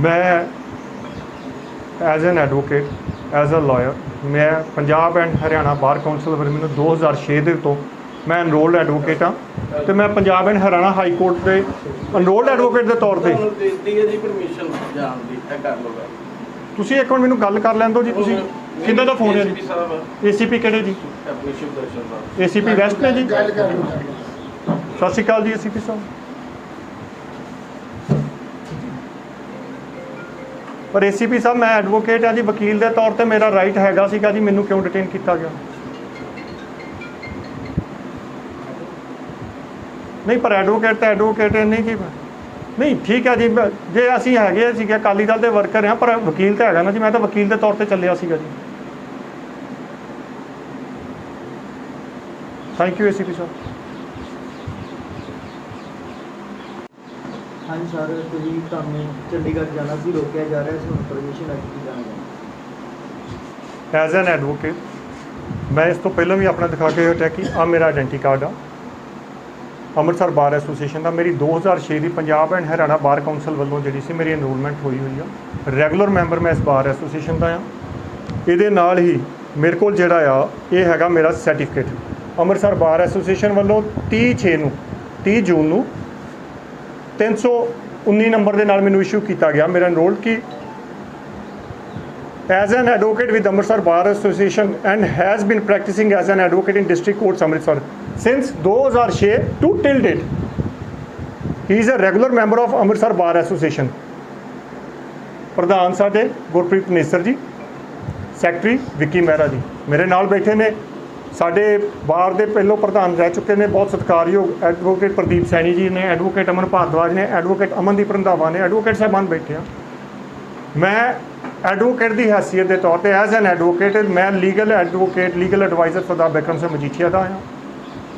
ਮੈਂ as an advocate as a lawyer ਮੈਂ Punjab and Haryana bar council ਵੱਲੋਂ ਮੈਨੂੰ 2006 ਦੇ ਤੋਂ ਮੈਂ ਐਨਰੋਲਡ ਐਡਵੋਕੇਟ ਹਾਂ ਤੇ ਮੈਂ Punjab and Haryana high court ਦੇ ਐਨਰੋਲਡ ਐਡਵੋਕੇਟ ਦੇ ਤੌਰ ਤੇ। ਤੁਹਾਨੂੰ ਦਿੱਤੀ ਹੈ ਜੀ ਪਰਮਿਸ਼ਨ ਜਾਣ ਦੀ ਇਹ ਕਰ ਲਓ ਗੱਲ। ਤੁਸੀਂ ਇੱਕ ਮਿੰਟ ਮੈਨੂੰ ਗੱਲ ਕਰ ਲੈਣ ਦਿਓ ਜੀ ਤੁਸੀਂ ਕਿੰਦਾ ਦਾ ਫੋਨ ਹੈ ACP ਜੀ ਸਾਹਿਬ ਏਸੀਪੀ ਕਿਹੜੇ ਜੀ? ਆਪਣੀ ਸ਼ੁਭ ਦਰਸ਼ਨ ਸਾਹਿਬ ਏਸੀਪੀ ਵੈਸਟ ਨੇ ਜੀ। ਸਤਿ ਸ਼੍ਰੀ ਅਕਾਲ ਜੀ ਏਸੀਪੀ ਸਾਹਿਬ। ਪਰ ਏਸੀਪੀ ਸਾਹਿਬ, ਮੈਂ ਐਡਵੋਕੇਟ ਹਾਂ ਜੀ, ਵਕੀਲ ਦੇ ਤੌਰ ਤੇ ਮੇਰਾ ਰਾਈਟ ਹੈਗਾ ਸੀਗਾ ਜੀ, ਮੈਨੂੰ ਕਿਉਂ ਡਿਟੇਨ ਕੀਤਾ ਗਿਆ? ਨਹੀਂ, ਪਰ ਐਡਵੋਕੇਟ ਤਾਂ ਐਡਵੋਕੇਟ ਨਹੀਂ ਜੀ। ਨਹੀਂ, ਠੀਕ ਹੈ ਜੀ ਜੇ ਅਸੀਂ ਹੈਗੇ ਸੀਗੇ, ਅਕਾਲੀ ਦਲ ਦੇ ਵਰਕਰ ਹਾਂ, ਪਰ ਵਕੀਲ ਤਾਂ ਹੈਗਾ ਨਾ ਜੀ, ਮੈਂ ਤਾਂ ਵਕੀਲ ਦੇ ਤੌਰ ਤੇ ਚੱਲਿਆ ਸੀਗਾ ਜੀ। ਥੈਂਕ ਯੂ ਏਸੀਪੀ ਸਾਹਿਬ। ਹਾਂਜੀ ਸਰ, ਤੁਸੀਂ ਤੁਹਾਨੂੰ ਚੰਡੀਗੜ੍ਹ ਜਾਣਾ ਸੀ, ਰੋਕਿਆ ਜਾ ਰਿਹਾ ਸੀ ਹੁਣ ਪਰਮਿਸ਼ਨ ਅੱਜ ਕੀ ਜਾਣਾ ਐਜ਼ ਐਨ ਐਡਵੋਕੇਟ ਮੈਂ ਇਸ ਤੋਂ ਪਹਿਲਾਂ ਵੀ ਆਪਣਾ ਦਿਖਾ ਕੇ ਹਟਿਆ ਕਿ ਆ ਮੇਰਾ ਆਇਡੈਂਟੀ ਕਾਰਡ ਆ। ਅੰਮ੍ਰਿਤਸਰ ਬਾਰ ਐਸੋਸੀਏਸ਼ਨ ਦਾ। ਮੇਰੀ 2006 ਦੀ Punjab and Haryana bar council ਵੱਲੋਂ ਜਿਹੜੀ ਸੀ ਮੇਰੀ ਐਨਰੋਲਮੈਂਟ ਹੋਈ ਹੋਈ ਆ। ਰੈਗੂਲਰ ਮੈਂਬਰ ਮੈਂ ਇਸ ਬਾਰ ਐਸੋਸੀਏਸ਼ਨ ਦਾ ਆ। ਇਹਦੇ ਨਾਲ ਹੀ ਮੇਰੇ ਕੋਲ ਜਿਹੜਾ ਆ, ਇਹ ਹੈਗਾ ਮੇਰਾ ਸਰਟੀਫਿਕੇਟ ਅੰਮ੍ਰਿਤਸਰ ਬਾਰ ਐਸੋਸੀਏਸ਼ਨ ਵੱਲੋਂ 30 6 ਨੂੰ 30 ਜੂਨ ਨੂੰ 319 ਨੰਬਰ ਦੇ ਨਾਲ ਮੈਨੂੰ ਇਸ਼ੂ ਕੀਤਾ ਗਿਆ ਮੇਰਾ enrol Ki as an advocate with Amritsar bar association and has been practising as an advocate in district court Amritsar since 2006 to till date he is a regular member of amritsar bar association ਪ੍ਰਧਾਨ ਸਾਡੇ ਗੁਰਪ੍ਰੀਤ ਨੇਸਰ ਜੀ secretary Vicky Mehra ji ਮੇਰੇ ਨਾਲ ਬੈਠੇ ਨੇ ਸਾਡੇ ਬਾਰ ਦੇ ਪਹਿਲੋਂ ਪ੍ਰਧਾਨ ਰਹਿ ਚੁੱਕੇ ਨੇ, ਬਹੁਤ ਸਤਿਕਾਰਯੋਗ ਐਡਵੋਕੇਟ ਪ੍ਰਦੀਪ ਸੈਣੀ ਜੀ ਨੇ ਐਡਵੋਕੇਟ ਅਮਨ ਭਾਰਦਵਾਜ ਨੇ ਐਡਵੋਕੇਟ ਅਮਨਦੀਪ ਰੰਧਾਵਾ ਨੇ ਐਡਵੋਕੇਟ ਸਾਹਿਬਾਨ ਬੈਠੇ ਆ। ਮੈਂ ਐਡਵੋਕੇਟ ਦੀ ਹੈਸੀਅਤ ਦੇ ਤੌਰ ਤੇ ਐਜ਼ ਐਨ ਐਡਵੋਕੇਟ ਮੈਂ legal advocate legal adviser Sardar Bikram Singh Majithia ਦਾ ਹਾਂ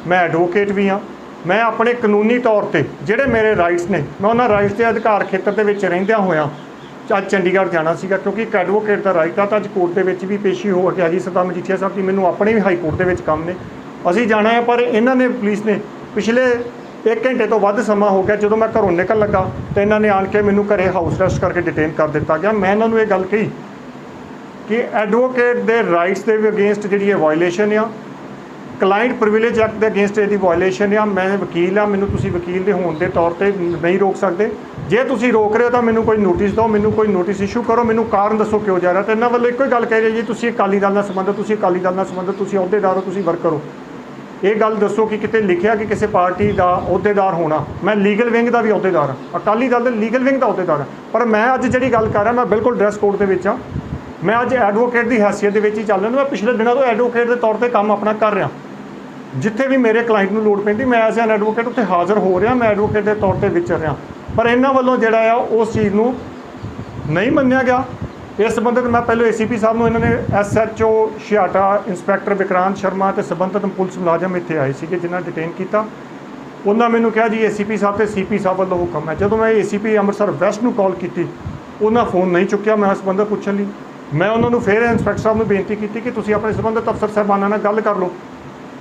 ਮੈਂ ਐਡਵੋਕੇਟ ਵੀ ਹਾਂ ਮੈਂ ਆਪਣੇ ਕਾਨੂੰਨੀ ਤੌਰ ਤੇ ਜਿਹੜੇ ਮੇਰੇ ਰਾਈਟਸ ਨੇ, ਮੈਂ ਉਹਨਾਂ ਰਾਈਟਸ ਦੇ ਅਧਿਕਾਰ ਖੇਤਰ ਦੇ ਵਿੱਚ ਰਹਿੰਦਿਆਂ ਹੋਇਆਂ ਅੱਜ ਚੰਡੀਗੜ੍ਹ ਜਾਣਾ ਸੀਗਾ ਕਿਉਂਕਿ ਇੱਕ ਐਡਵੋਕੇਟ ਦਾ ਰਾਈਟ ਆ, ਤਾਂ ਅੱਜ ਕੋਰਟ ਦੇ ਵਿੱਚ ਵੀ ਪੇਸ਼ੀ ਹੋ ਗਿਆ ਜੀ ਸਰਦਾਰ ਮਜੀਠੀਆ ਸਾਹਿਬ ਜੀ। ਮੈਨੂੰ ਆਪਣੇ ਵੀ ਹਾਈ ਕੋਰਟ ਦੇ ਵਿੱਚ ਕੰਮ ਨੇ। ਅਸੀਂ ਜਾਣਾ ਹੈ, ਪਰ ਇਹਨਾਂ ਨੇ ਪੁਲਿਸ ਨੇ ਪਿਛਲੇ 1 ਘੰਟੇ ਤੋਂ ਵੱਧ ਸਮਾਂ ਹੋ ਗਿਆ। ਜਦੋਂ ਮੈਂ ਘਰੋਂ ਨਿਕਲ ਲੱਗਾ, ਤੇ ਇਹਨਾਂ ਨੇ ਆਣ ਕੇ ਮੈਨੂੰ ਘਰੇ ਹਾਊਸ ਅਰੈਸਟ ਕਰਕੇ ਡਿਟੇਨ ਕਰ ਦਿੱਤਾ ਗਿਆ। ਮੈਂ ਇਹਨਾਂ ਨੂੰ ਇਹ ਗੱਲ ਕਹੀ ਕਿ ਐਡਵੋਕੇਟ ਦੇ ਰਾਈਟਸ ਦੇ ਵੀ ਅਗੇਂਸਟ ਜਿਹੜੀ ਇਹ ਵਾਇਲੇਸ਼ਨ ਆ ਕਲਾਇੰਟ ਪ੍ਰਿਵਿਲੇਜ ਐਕਟ ਦੇ ਅਗੇਂਸਟ ਇਹਦੀ ਵਾਇਲੇਸ਼ਨ ਆ, ਮੈਂ ਵਕੀਲ ਆ, ਮੈਨੂੰ ਤੁਸੀਂ ਵਕੀਲ ਦੇ ਹੋਣ ਦੇ ਤੌਰ ਤੇ ਨਹੀਂ ਰੋਕ ਸਕਦੇ। ਜੇ ਤੁਸੀਂ ਰੋਕ ਰਹੇ ਹੋ ਤਾਂ ਮੈਨੂੰ ਕੋਈ ਨੋਟਿਸ ਦਿਓ, ਮੈਨੂੰ ਕੋਈ ਨੋਟਿਸ ਇਸ਼ੂ ਕਰੋ, ਮੈਨੂੰ ਕਾਰਨ ਦੱਸੋ ਕਿਉਂ ਜਾ ਰਿਹਾ। ਤੇ ਇਹਨਾਂ ਵੱਲੋਂ ਇੱਕੋ ਹੀ ਗੱਲ ਕਹਿ ਰਹੀ ਜੀ, ਤੁਸੀਂ ਅਕਾਲੀ ਦਲ ਨਾਲ ਸੰਬੰਧਿਤ ਤੁਸੀਂ ਅਕਾਲੀ ਦਲ ਨਾਲ ਸੰਬੰਧਿਤ ਤੁਸੀਂ ਅਹੁਦੇਦਾਰ ਹੋ, ਤੁਸੀਂ ਵਰਕਰ ਹੋ ਇਹ ਗੱਲ ਦੱਸੋ ਕਿ ਕਿਤੇ ਲਿਖਿਆ ਕਿ ਕਿਸੇ ਪਾਰਟੀ ਦਾ ਅਹੁਦੇਦਾਰ ਹੋਣਾ। ਮੈਂ ਲੀਗਲ ਵਿੰਗ ਦਾ ਵੀ ਅਹੁਦੇਦਾਰ ਹਾਂ। ਅਕਾਲੀ ਦਲ ਦੇ ਲੀਗਲ ਵਿੰਗ ਦਾ ਅਹੁਦੇਦਾਰ ਹਾਂ। ਪਰ ਮੈਂ ਅੱਜ ਜਿਹੜੀ ਗੱਲ ਕਰ ਰਿਹਾ, ਮੈਂ ਬਿਲਕੁਲ ਡਰੈਸ ਕੋਡ ਦੇ ਵਿੱਚ ਹਾਂ। ਮੈਂ ਅੱਜ ਐਡਵੋਕੇਟ ਦੀ ਹੈਸੀਅਤ ਦੇ ਵਿੱਚ ਹੀ ਚੱਲ ਰਿਹਾ। ਮੈਂ ਪਿਛਲੇ ਦਿਨਾਂ ਤੋਂ ਐਡਵੋਕੇਟ ਦੇ ਤੌਰ ਤੇ ਕੰਮ ਆਪਣਾ ਕਰ ਰਿਹਾ। ਜਿੱਥੇ ਵੀ ਮੇਰੇ ਕਲਾਇੰਟ ਨੂੰ ਲੋੜ ਪੈਂਦੀ, ਮੈਂ ਐਜ਼ ਐਨ ਐਡਵੋਕੇਟ ਉੱਥੇ ਹਾਜ਼ਰ ਹੋ ਰਿਹਾ। ਮੈਂ ਐਡਵੋਕੇਟ ਦੇ ਤੌਰ ਤੇ ਵਿਚਰ ਰਿਹਾ। ਪਰ ਇਹਨਾਂ ਵੱਲੋਂ ਜਿਹੜਾ ਆ, ਉਸ ਚੀਜ਼ ਨੂੰ ਨਹੀਂ ਮੰਨਿਆ ਗਿਆ। ਇਸ ਸੰਬੰਧਿਤ ਮੈਂ ਪਹਿਲਾਂ ਏਸੀਪੀ ਸਾਹਿਬ ਨੂੰ, ਇਹਨਾਂ ਨੇ ਐਸਐਚਓ ਛਿਆਟਾ ਇੰਸਪੈਕਟਰ ਵਿਕਰਾਂਤ ਸ਼ਰਮਾ ਤੇ ਸੰਬੰਧਿਤ ਪੁਲਿਸ ਮੁਲਾਜ਼ਮ ਇੱਥੇ ਆਏ ਸੀਗੇ, ਜਿਨ੍ਹਾਂ ਡਿਟੇਨ ਕੀਤਾ। ਉਹਨਾਂ ਮੈਨੂੰ ਕਿਹਾ ਜੀ ਏਸੀਪੀ ਸਾਹਿਬ ਤੇ ਸੀਪੀ ਸਾਹਿਬ ਵੱਲੋਂ ਹੁਕਮ ਹੈ। ਜਦੋਂ ਮੈਂ ਏਸੀਪੀ ਅੰਮ੍ਰਿਤਸਰ ਵੈਸਟ ਨੂੰ ਕਾਲ ਕੀਤੀ, ਉਹਨਾਂ ਫੋਨ ਨਹੀਂ ਚੁੱਕਿਆ। ਮੈਂ ਇਸ ਸੰਬੰਧਿਤ ਪੁੱਛਣ ਲਈ ਮੈਂ ਉਹਨਾਂ ਨੂੰ ਫਿਰ ਇੰਸਪੈਕਟਰ ਸਾਹਿਬ ਨੂੰ ਬੇਨਤੀ ਕੀਤੀ ਕਿ ਤੁਸੀਂ ਆਪਣੇ ਸੰਬੰਧਿਤ ਅਫਸਰ ਸਾਹਿਬਾਨਾਂ ਨਾਲ ਗੱਲ ਕਰ ਲਓ।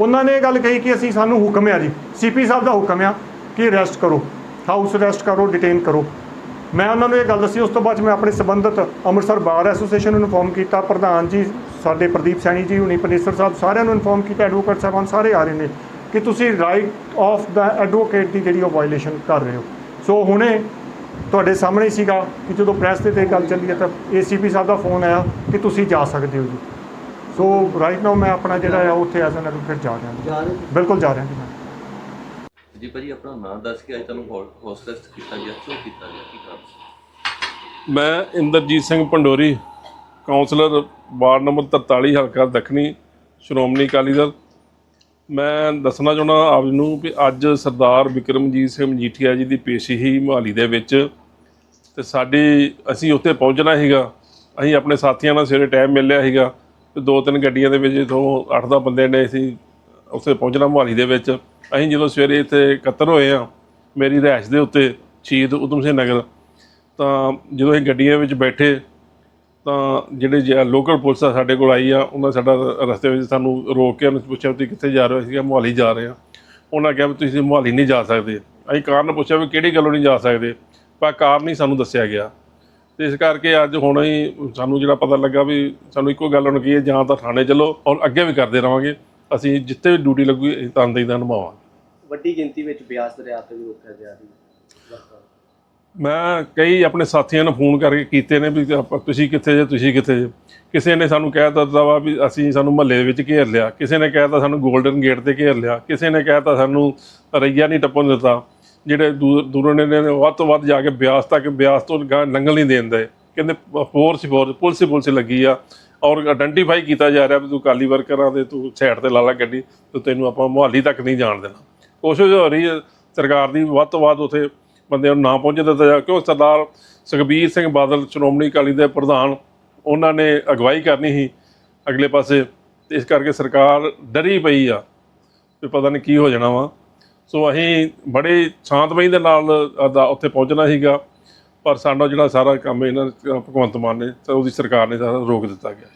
ਉਹਨਾਂ ਨੇ ਇਹ ਗੱਲ ਕਹੀ ਕਿ ਅਸੀਂ ਸਾਨੂੰ ਹੁਕਮ ਆ ਜੀ। ਸੀਪੀ ਸਾਹਿਬ ਦਾ ਹੁਕਮ ਆ ਕਿ ਅਰੈਸਟ ਕਰੋ। ਹਾਊਸ ਅਰੈਸਟ ਕਰੋ ਡਿਟੇਨ ਕਰੋ। ਮੈਂ ਉਹਨਾਂ ਨੂੰ ਇਹ ਗੱਲ ਦੱਸੀ, ਉਸ ਤੋਂ ਬਾਅਦ 'ਚ ਮੈਂ ਆਪਣੇ ਸੰਬੰਧਿਤ ਅੰਮ੍ਰਿਤਸਰ ਬਾਰ ਐਸੋਸੀਏਸ਼ਨ ਨੂੰ ਇਨਫੋਰਮ ਕੀਤਾ। ਪ੍ਰਧਾਨ ਜੀ, ਸਾਡੇ ਪ੍ਰਦੀਪ ਸੈਣੀ ਜੀ, ਹੁਣੀ ਪਨੇਸਰ ਸਾਹਿਬ ਸਾਰਿਆਂ ਨੂੰ ਇਨਫੋਰਮ ਕੀਤਾ। ਐਡਵੋਕੇਟ ਸਾਹਿਬਾਨ ਸਾਰੇ ਆ ਰਹੇ ਨੇ ਕਿ ਤੁਸੀਂ ਰਾਈਟ ਆਫ ਦਾ ਐਡਵੋਕੇਟ ਦੀ ਜਿਹੜੀ ਉਹ ਵਾਇਲੇਸ਼ਨ ਕਰ ਰਹੇ ਹੋ। ਸੋ ਹੁਣੇ ਤੁਹਾਡੇ ਸਾਹਮਣੇ ਸੀਗਾ ਕਿ ਜਦੋਂ ਪ੍ਰੈਸ ਤੇ ਤੇ ਗੱਲ ਚੱਲੀ ਹੈ ਤਾਂ ਏਸੀਪੀ ਸਾਹਿਬ ਦਾ ਫੋਨ ਆਇਆ ਕਿ ਤੁਸੀਂ ਜਾ ਸਕਦੇ ਹੋ ਜੀ। ਸੋ ਰਾਈਟ ਨਾਓ ਮੈਂ ਆਪਣਾ ਜਿਹੜਾ ਆ ਉੱਥੇ ਐਜ਼ ਐਨ ਐਡਵੋਕੇਟ ਜਾ ਰਿਹਾ ਜਾ। ਰਹੇ ਬਿਲਕੁਲ ਜਾ ਰਿਹਾ ਜੀ ਮੈਂ। ਜੀ ਭਾਜੀ ਆਪਣਾ ਨਾਮ ਦੱਸ ਕੇ ਅੱਜ ਤੁਹਾਨੂੰ ਹੋਸਟੈਸਟ ਕੀਤਾ ਗਿਆ ਕਿਉਂ ਕੀਤਾ ਗਿਆ ਕੀ ਕਾਰਨ? ਮੈਂ Inderjit Singh Pandori councillor ward number 43 ਹਲਕਾ ਦੱਖਣੀ ਸ਼੍ਰੋਮਣੀ ਅਕਾਲੀ ਦਲ। ਮੈਂ ਦੱਸਣਾ ਚਾਹੁੰਦਾ ਆਪ ਜੀ ਨੂੰ ਕਿ ਅੱਜ ਸਰਦਾਰ ਵਿਕਰਮਜੀਤ ਸਿੰਘ ਮਜੀਠੀਆ ਜੀ ਦੀ ਪੇਸ਼ੀ ਹੀ ਮੁਹਾਲੀ ਦੇ ਵਿੱਚ ਤੇ ਸਾਡੀ ਅਸੀਂ ਉੱਥੇ ਪਹੁੰਚਣਾ ਸੀਗਾ। ਅਸੀਂ ਆਪਣੇ ਸਾਥੀਆਂ ਨਾਲ ਸਵੇਰੇ ਟਾਈਮ ਮਿਲਿਆ ਸੀਗਾ ਤੇ ਦੋ ਤਿੰਨ ਗੱਡੀਆਂ ਦੇ ਵਿੱਚ ਤੋਂ 8-10 ਬੰਦੇ ਨੇ ਅਸੀਂ ਉੱਥੇ ਪਹੁੰਚਣਾ ਮੁਹਾਲੀ ਦੇ ਵਿੱਚ, ਅਸੀਂ ਜਦੋਂ ਸਵੇਰੇ ਇੱਥੇ ਇਕੱਤਰ ਹੋਏ ਆ ਮੇਰੀ ਰਿਹਾਇਸ਼ ਦੇ ਉੱਤੇ ਸ਼ਹੀਦ ਉਦਮ ਸਿੰਘ ਨਗਰ, ਤਾਂ ਜਦੋਂ ਅਸੀਂ ਗੱਡੀਆਂ ਵਿੱਚ ਬੈਠੇ, ਤਾਂ ਜਿਹੜੇ ਲੋਕਲ ਪੁਲਿਸ ਆ ਸਾਡੇ ਕੋਲ ਆਈ ਆ, ਉਹਨਾਂ ਸਾਡਾ ਰਸਤੇ ਵਿੱਚ ਸਾਨੂੰ ਰੋਕ ਕੇ ਉਹਨੂੰ ਪੁੱਛਿਆ ਵੀ ਤੁਸੀਂ ਕਿੱਥੇ ਜਾ ਰਹੇ ਹੋ? ਸੀਗਾ ਮੁਹਾਲੀ ਜਾ ਰਹੇ ਆ ਉਹਨਾਂ ਕਿਹਾ ਵੀ ਤੁਸੀਂ ਮੁਹਾਲੀ ਨਹੀਂ ਜਾ ਸਕਦੇ। ਅਸੀਂ ਕਾਰਨ ਪੁੱਛਿਆ ਵੀ ਕਿਹੜੀ ਗੱਲੋਂ ਨਹੀਂ ਜਾ ਸਕਦੇ? ਪਰ ਕਾਰਨ ਹੀ ਸਾਨੂੰ ਦੱਸਿਆ ਗਿਆ। ਤੇ ਇਸ ਕਰਕੇ ਅੱਜ ਹੁਣ ਹੀ ਸਾਨੂੰ ਜਿਹੜਾ ਪਤਾ ਲੱਗਾ ਵੀ ਸਾਨੂੰ ਇੱਕੋ ਗੱਲ ਹੁਣ ਕੀ ਹੈ ਜਾਂ ਤਾਂ ਥਾਣੇ ਚੱਲੋ ਔਰ ਅੱਗੇ ਵੀ ਕਰਦੇ ਰਵਾਂਗੇ। ਅਸੀਂ ਜਿੱਥੇ ਵੀ ਡਿਊਟੀ ਲੱਗੂ ਅਸੀਂ ਤਨਦੇਹੀ ਦਾ ਨਿਭਾਵਾਂਗੇ। ਵੱਡੀ ਗਿਣਤੀ ਵਿੱਚ ਬਿਆਸ ਦਰਿਆ ਤੇ ਵੀ ਰੋਕਿਆ ਰਹੀ ਹੈ ਮੈਂ ਕਈ ਆਪਣੇ ਸਾਥੀਆਂ ਨੂੰ ਫੋਨ ਕਰਕੇ ਕੀਤੇ ਨੇ ਵੀ ਤੁਸੀਂ ਕਿੱਥੇ ਜੇ ਤੁਸੀਂ ਕਿੱਥੇ ਜੇ। ਕਿਸੇ ਨੇ ਸਾਨੂੰ ਕਹਿ ਦਿੱਤਾ ਵਾ ਵੀ ਅਸੀਂ ਸਾਨੂੰ ਮਹੱਲੇ ਦੇ ਵਿੱਚ ਘੇਰ ਲਿਆ। ਕਿਸੇ ਨੇ ਕਹਿਤਾ ਸਾਨੂੰ 골ਡਨ ਗੇਟ ਤੇ ਘੇਰ ਲਿਆ। ਕਿਸੇ ਨੇ ਕਹਿਤਾ ਸਾਨੂੰ ਰਈਆ ਨਹੀਂ ਟੱਪਣ ਦਿੱਤਾ। ਜਿਹੜੇ ਦੂਰ ਦੂਰੋਂ ਨੇ ਵੱਧ ਤੋਂ ਵੱਧ ਜਾ ਕੇ ਬਿਆਸ ਤੱਕ ਬਿਆਸ ਤੋਂ ਗਾਂਹ ਲੰਘਣ ਨਹੀਂ ਦੇਂਦੇ ਕਹਿੰਦੇ ਫੋਰਸ ਫੋਰਸ, ਪੁਲਿਸ ਹੀ ਪੁਲਿਸ ਲੱਗੀ ਆ। ਔਰ ਆਇਡੈਂਟੀਫਾਈ ਕੀਤਾ ਜਾ ਰਿਹਾ ਵੀ ਤੂੰ ਕਾਲੀ ਵਰਕਰਾਂ ਦੇ, ਤੂੰ ਸਾਈਡ ਤੇ ਲਾ ਲਾ ਗੱਡੀ, ਤੇ ਤੈਨੂੰ ਆਪਾਂ ਮੁਹਾਲੀ ਤੱਕ ਨਹੀਂ ਜਾਣ ਦੇਣਾ। ਕੋਸ਼ਿਸ਼ ਹੋ ਰਹੀ ਹੈ ਸਰਕਾਰ ਦੀ, ਵੱਧ ਤੋਂ ਵੱਧ ਉਥੇ ਬੰਦਿਆਂ ਨੂੰ ਨਾ ਪਹੁੰਚ ਦਿੱਤਾ ਜਾ ਕਿਉਂ? ਸਰਦਾਰ ਸੁਖਬੀਰ ਸਿੰਘ ਬਾਦਲ, ਸ਼੍ਰੋਮਣੀ ਅਕਾਲੀ ਦੇ ਪ੍ਰਧਾਨ, ਉਹਨਾਂ ਨੇ ਅਗਵਾਈ ਕਰਨੀ ਸੀ ਅਗਲੇ ਪਾਸੇ। ਇਸ ਕਰਕੇ ਸਰਕਾਰ ਡਰੀ ਪਈ ਆ ਵੀ ਪਤਾ ਨਹੀਂ ਕੀ ਹੋ ਜਾਣਾ ਵਾ। ਸੋ ਅਸੀਂ ਬੜੇ ਸ਼ਾਂਤਮਈ ਦੇ ਨਾਲ ਅਦਾ ਉੱਥੇ ਪਹੁੰਚਣਾ ਸੀਗਾ, ਪਰ ਸਾਡਾ ਜਿਹੜਾ ਸਾਰਾ ਕੰਮ ਇਹਨਾਂ ਭਗਵੰਤ ਮਾਨ ਨੇ ਤੇ ਉਹਦੀ ਸਰਕਾਰ ਨੇ ਸਾਰਾ ਰੋਕ ਦਿੱਤਾ ਗਿਆ।